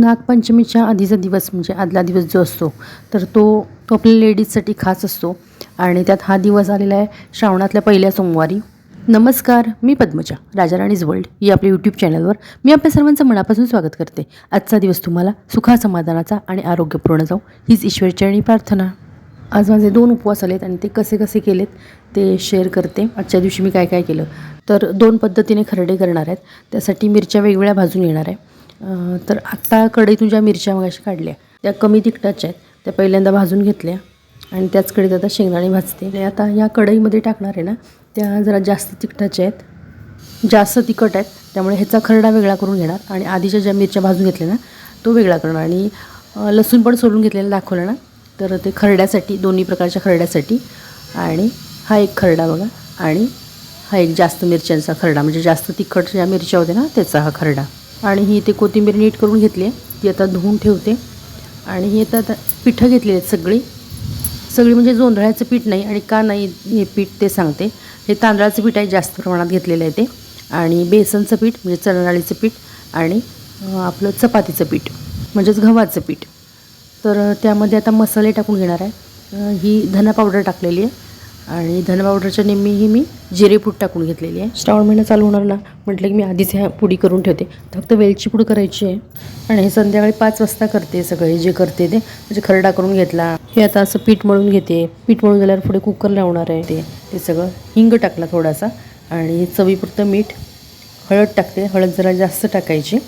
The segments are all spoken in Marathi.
नागपंचमीच्या आधीचा दिवस म्हणजे आदला दिवस जो असतो तर तो तो आपल्या लेडीजसाठी खास असतो. आणि त्यात हा दिवस आलेला आहे श्रावणातल्या पहिल्या सोमवारी. नमस्कार मी पद्मजा राजाराणीज वर्ल्ड या आपल्या यूट्यूब चॅनलवर मी आपल्या सर्वांचं मनापासून स्वागत करते. आजचा दिवस तुम्हाला सुखा समाधानाचा आणि आरोग्यपूर्ण जाऊ हीच ईश्वरचरणी प्रार्थना. आज माझे दोन उपवास आलेत आणि ते कसे कसे केलेत ते शेअर करते. आजच्या दिवशी मी काय काय केलं? तर दोन पद्धतीने खरडे करणार आहेत. त्यासाठी मिरच्या वेगवेगळ्या भाजून येणार आहे. तर आत्ता कढईतून ज्या मिरच्या मगाशी काढल्या. त्या कमी तिखटाच्या आहेत. त्या पहिल्यांदा भाजून घेतल्या. आणि त्याच कडीत आता शेंगदाणे भाजते. आणि आता या कढईमध्ये टाकणार आहे ना त्या जरा जास्त तिखटाच्या आहेत. जास्त तिखट आहेत. त्यामुळे ह्याचा खरडा वेगळा करून घेणार. आणि आधीच्या ज्या मिरच्या भाजून घेतल्या ना तो वेगळा करणार. आणि लसूण पण सोलून घेतलेला दाखवला ना तर ते खरड्यासाठी दोन्ही प्रकारच्या खरड्यासाठी. आणि हा एक खरडा बघा. आणि हा एक जास्त मिरच्यांचा खरडा. म्हणजे जास्त तिखट ज्या मिरच्या होत्या ना त्याचा हा खरडा. आणि ही ते कोथिंबीर नीट करून घेतली आहे. ती आता धुवून ठेवते. आणि ही आता आता पिठं घेतलेली आहेत सगळी. सगळी म्हणजे जोंधळ्याचं पीठ नाही आणि का नाही हे पीठ ते सांगते. हे तांदळाचं पीठ आहे जास्त प्रमाणात घेतलेलं आहे ते. आणि बेसनचं पीठ म्हणजे चणडाळीचं पीठ आणि आपलं चपातीचं पीठ म्हणजेच गव्हाचं पीठ. तर त्यामध्ये आता मसाले टाकून घेणार आहे. ही धना पावडर टाकलेली आहे. आणि धना पावडरच्या नेहमी ही मी जिरेपूड टाकून घेतलेली आहे. श्रावण महिना चालू होणार ना म्हटलं की मी आधीच ह्या पुडी करून ठेवते. फक्त वेलची पूड करायची आहे. आणि हे संध्याकाळी पाच वाजता करते सगळे जे करते ते. म्हणजे खरडा करून घेतला. हे आता असं पीठ मळून घेते. पीठ मळून झाल्यावर पुढे कुकर लावणार आहे. ते ते सगळं हिंग टाकला थोडासा. आणि चवीपुरतं मीठ हळद टाकते. हळद जरा जास्त टाकायची.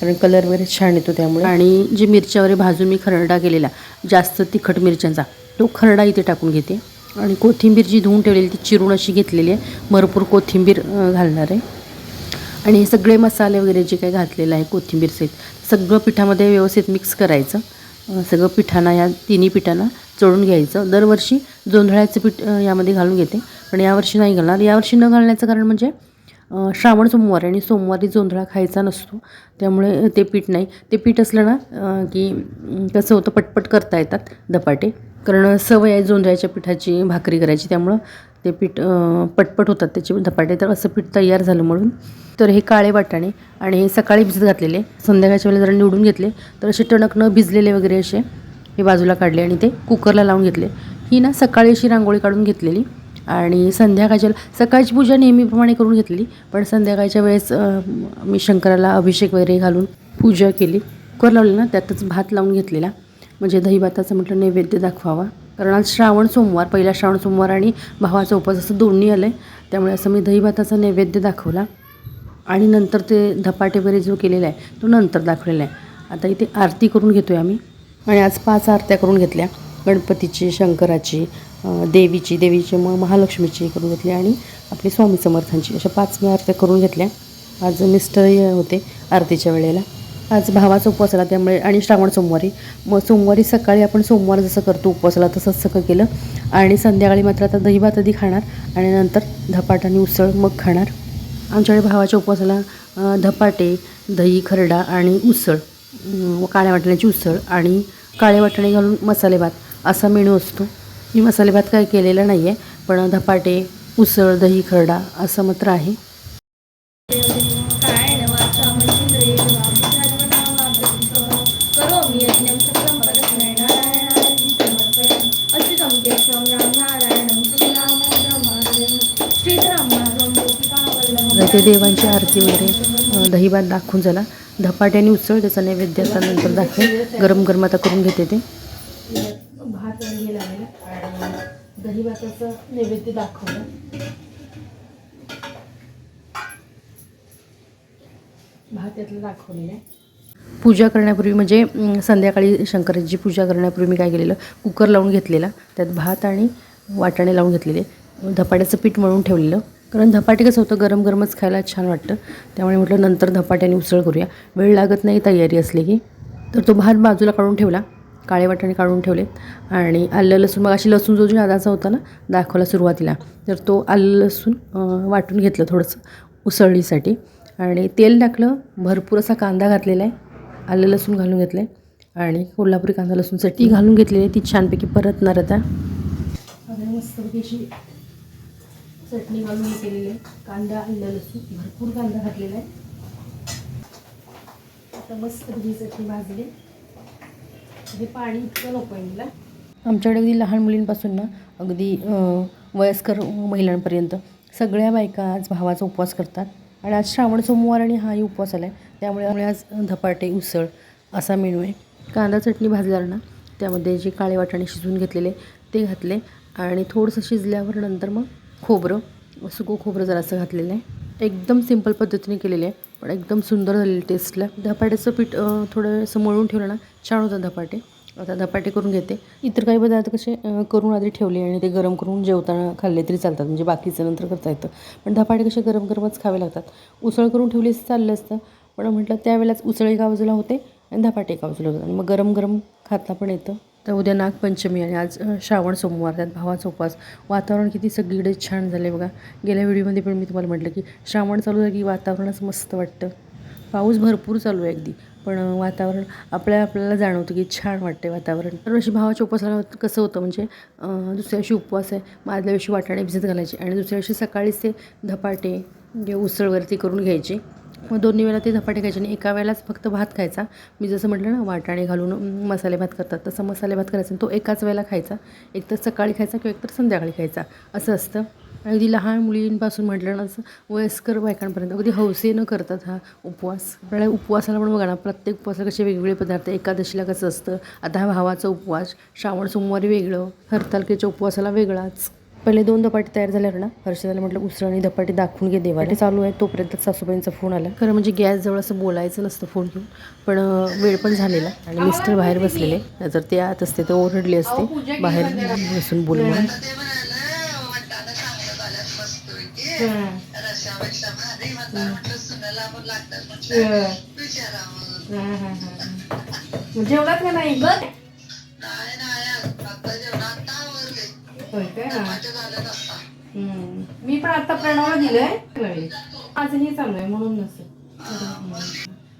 कारण कलर वगैरे छान येतो त्यामुळे. आणि जी मिरच्या वगैरे भाजून मी खरडा केलेला जास्त तिखट मिरच्यांचा तो खरडा इथे टाकून घेते. आणि कोथिंबीर जी धुवून ठेवलेली ती चिरून अशी घेतलेली आहे. भरपूर कोथिंबीर घालणार आहे. आणि हे सगळे मसाले वगैरे जे काही घातलेलं आहे कोथिंबीर सहित सगळं पिठामध्ये व्यवस्थित मिक्स करायचं. सगळं पिठांना या तिन्ही पिठांना चढून घ्यायचं. दरवर्षी जोंधळ्याचं पीठ यामध्ये घालून घेते. पण यावर्षी नाही घालणार. यावर्षी न घालण्याचं कारण म्हणजे श्रावण सोमवार आणि सोमवारी जोंधळा खायचा नसतो. त्यामुळे ते पीठ नाही. ते पीठ असलं ना की कसं होतं पटपट करता येतात धपाटे. कारण सवय आहे जोंधळ्याच्या पिठाची भाकरी करायची. त्यामुळं ते पीठ पटपट होतात त्याचे धपाटे. तर असं पीठ तयार झालं म्हणून. तर हे काळे वाटाणे आणि हे सकाळी भिजत घातलेले. संध्याकाळच्या वेळेला जरा निवडून घेतले. तर असे टणक न भिजलेले वगैरे असे हे बाजूला काढले आणि ते कुकरला लावून घेतले. ही ना सकाळी अशी रांगोळी काढून घेतलेली आणि संध्याकाळच्या सकाळची पूजा नेहमीप्रमाणे करून घेतलेली. पण संध्याकाळच्या वेळेस मी शंकराला अभिषेक वगैरे घालून पूजा केली. कुकर लावलं ना त्यातच भात लावून घेतलेला. म्हणजे दहीभाताचं म्हटलं नैवेद्य दाखवावा. कारण आज श्रावण सोमवार पहिला श्रावण सोमवार आणि भावाचा उपवास असं दोन्ही आलं आहे त्यामुळे असं मी दहीभाताचा नैवेद्य दाखवला. आणि नंतर ते धपाटे वगैरे जो केलेला आहे तो नंतर दाखवलेला आहे. आता इथे आरती करून घेतो आहे आम्ही. आणि आज पाच आरत्या करून घेतल्या. गणपतीची शंकराची देवीची देवीची मग महालक्ष्मीची करून घेतली आणि आपली स्वामी समर्थांची अशा पाच मी आरत्या करून घेतल्या. आज मिस्टर होते आरतीच्या वेळेला. आज भावाचा उपवास आला त्यामुळे आणि श्रावण सोमवारी. मग सोमवारी सकाळी आपण सोमवार जसं करतो उपवासाला तसंच सगळं केलं. आणि संध्याकाळी मात्र आता दही भात आधी खाणार आणि नंतर धपाट आणि उसळ मग खाणार. आमच्याकडे भावाच्या उपवासाला धपाटे दही खरडा आणि उसळ काळ्या वाटण्याची उसळ आणि काळे वाटणे घालून मसाले भात असा मेनू असतो. मी मसाले भात काय केलेला नाही आहे पण धपाटे उसळ दही खरडा असं मात्र आहे. इथे देवांची आरती वगैरे अ, दही भात दाखवून झाला. धपाटे आणि उसळ त्याचा नैवेद्य आता नंतर दाखवेल गरम गरम आता करून घेते ते. भात गेला आणि दही भाताचं नैवेद्य दाखवलं. भात यातलं दाखवलेलं आहे. पूजा करण्यापूर्वी म्हणजे संध्याकाळी शंकराची पूजा करण्यापूर्वी मी काय केलेलं कुकर लावून घेतलेला. त्यात भात आणि वाटाणे लावून घेतलेले. धपाट्याचं पीठ मळून ठेवलेलं. कारण धपाटे कसं होतं गरम गरमच खायला छान वाटतं. त्यामुळे म्हटलं नंतर धपाट्याने उसळ करूया. वेळ लागत नाही तयारी असली की. तर तो भात बाजूला काढून ठेवला. काळे वाटाणे काढून ठेवलेत आणि आलं लसूण मग अशी लसूण जो जो आदाचा होता ना दाखवला सुरुवातीला. तर तो आलं लसूण वाटून घेतलं थोडंसं उसळीसाठी. आणि तेल टाकलं. भरपूर असा कांदा घातलेला आहे. आलं लसूण घालून घेतलं आहे आणि कोल्हापुरी कांदा लसूण चटणी घालून घेतलेली आहे. ती छानपैकी परतणार आता. मस्तपैकी अशी चटणी घालून मी केलेली आहे. कांदा आलं लसूण भरपूर कांदा घातलेला आहे. आता मस्त ही चटणी भाजली. हे पाणी इतकं नको आहे मला आमच्याकडे अगदी लहान मुलींपासून ना अगदी वयस्कर महिलांपर्यंत सगळ्या बायका आज भावाचा उपवास करतात. आणि आज श्रावण सोमवार आणि हाही उपवास आला आहे त्यामुळे त्यामुळे आज धपाटे उसळ असा मेनू आहे. कांदा चटणी भाजल्यावर ना त्यामध्ये जे काळे वाटाणे शिजवून घेतलेले ते घातले. आणि थोडंसं शिजल्यावर नंतर मग खोबरं. सुकं खोबरं जरासं घातलेलं आहे. एकदम सिंपल पद्धतीने केलेलं आहे पण एकदम सुंदर झालेलं टेस्टला धपाट्याचं पीठ थोडंसं मळून ठेवलं ना छान होतं धपाटे. आता धपाटे करून घेते. इतर काही पदार्थ कसे करून आधी ठेवले आणि ते गरम करून जेवताना खाल्ले तरी चालतात म्हणजे बाकीचं नंतर करता येतं. पण धपाटे कसे गरम गरमच खावे लागतात. उसळ करून ठेवली असं चाललं असतं पण म्हटलं त्यावेळेलाच उसळ एका बाजूला होते आणि धपाटे एका बाजूला होतात आणि मग गरम गरम खाता पण येतं. तर उद्या नागपंचमी आणि आज श्रावण सोमवार त्यात भावाचा उपवास. वातावरण किती सगळीकडे छान झालं आहे बघा. गेल्या व्हिडिओमध्ये पण मी तुम्हाला म्हटलं की श्रावण चालू झालं की वातावरणच मस्त वाटतं. पाऊस भरपूर चालू आहे अगदी. पण वातावरण आपल्या आपल्याला जाणवतं की छान वाटते वातावरण. तर अशी भावाच्या उपवासाला कसं होतं म्हणजे दुसऱ्या दिवशी उपवास आहे मग आदल्या दिवशी वाटाणे भिजत घालायचे आणि दुसऱ्या दिवशी सकाळीच ते धपाटे जे उसळवरती करून घ्यायचे. मग दोन्ही वेळा ते धपाटे खायचे आणि एका वेळेलाच फक्त भात खायचा. मी जसं म्हटलं ना वाटाणे घालून मसाले भात करतात. तसं मसाले भात करायचा आणि तो एकाच वेळेला खायचा. एक तर सकाळी खायचा किंवा एक तर संध्याकाळी खायचा. असं असतं. अगदी लहान मुलींपासून म्हटलं ना असं वयस्कर बायकांपर्यंत अगदी हौसेनं करतात हा उपवास. आपल्याला उपवासाला पण बघा ना प्रत्येक उपवासाला कसे वेगवेगळे पदार्थ एकादशीला कसं असतं आता हा भावाचा उपवास श्रावण सोमवारी वेगळं हरतालकेच्या उपवासाला वेगळाच. पहिले दोन धपाटे तयार झाल्यावर ना हर्षदाला म्हटलं उसळ आणि धपाटे दाखवून घे देवा ते चालू आहे तोपर्यंत सासूबाईंचा फोन आला खरं म्हणजे गॅसजवळ असं बोलायचं नसतं फोन घेऊन पण वेळ पण झालेला आणि मिस्टर बाहेर बसलेले जर ते आत असते तर ओरडले असते बाहेर बसून बोलून ते म्हणालं वाटाणा आता. मी पण आता प्रणवला दिलंय. माझंही चालू आहे म्हणून नसेल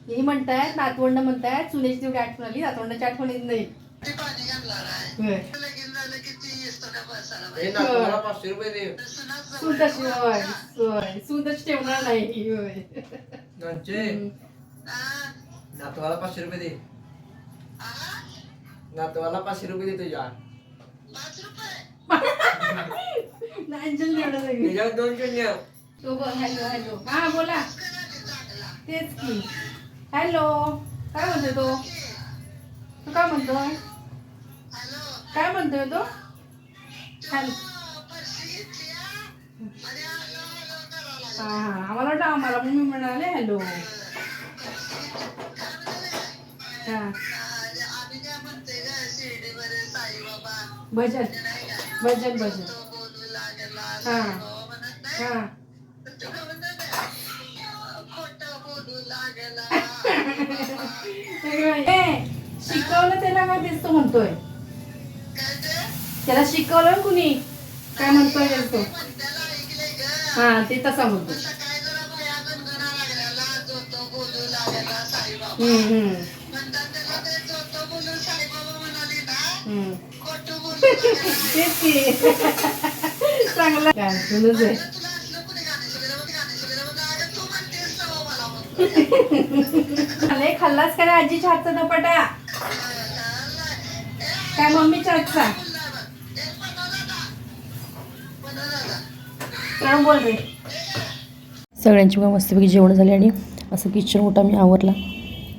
ही म्हणतायत नातवंड म्हणतायत सुनेची तेवढी आठवण आली नातवंडाची आठवण येत नाही. ते पाणी घालणार आहे. लगीन झालं की ती येतो का बसायला हे पाहिजे? ना तुम्हाला पाचशे रुपये दे. होय होय. ठेवणार नाही होय. हा? नातवाला पाचशे रुपये दे. हा? नातवाला पाचशे रुपये दे तुझ्या. पाच रुपये? त्याच्यावर दोन शून्य. तो बघ हॅलो हॅलो. हा बोला. तेच की. हॅलो. काय म्हणतोय तो? तो काय म्हणतोय? हॅलो काय म्हणतोय तो? हॅलो. हा? हा. हा आम्हाला वाटलं आम्हाला पण मी म्हणाले हॅलो. हा. भजन भजन भजन. हा. हा. शिकवलं त्याला काय तेच तो म्हणतोय? त्याला शिकवलं कुणी? काय म्हणतोय तो? हा ते तसा म्हणतो हम्म, हम्म, म्हणतात चांगला काय तुझंच आहे अरे खाल्लास का आजीच्या हातचा धपाटा काय मम्मीच्या हातचा बोल रे. सगळ्यांची मस्तपैकी जेवण झाले आणि असं किचन मोठा मी आवरला.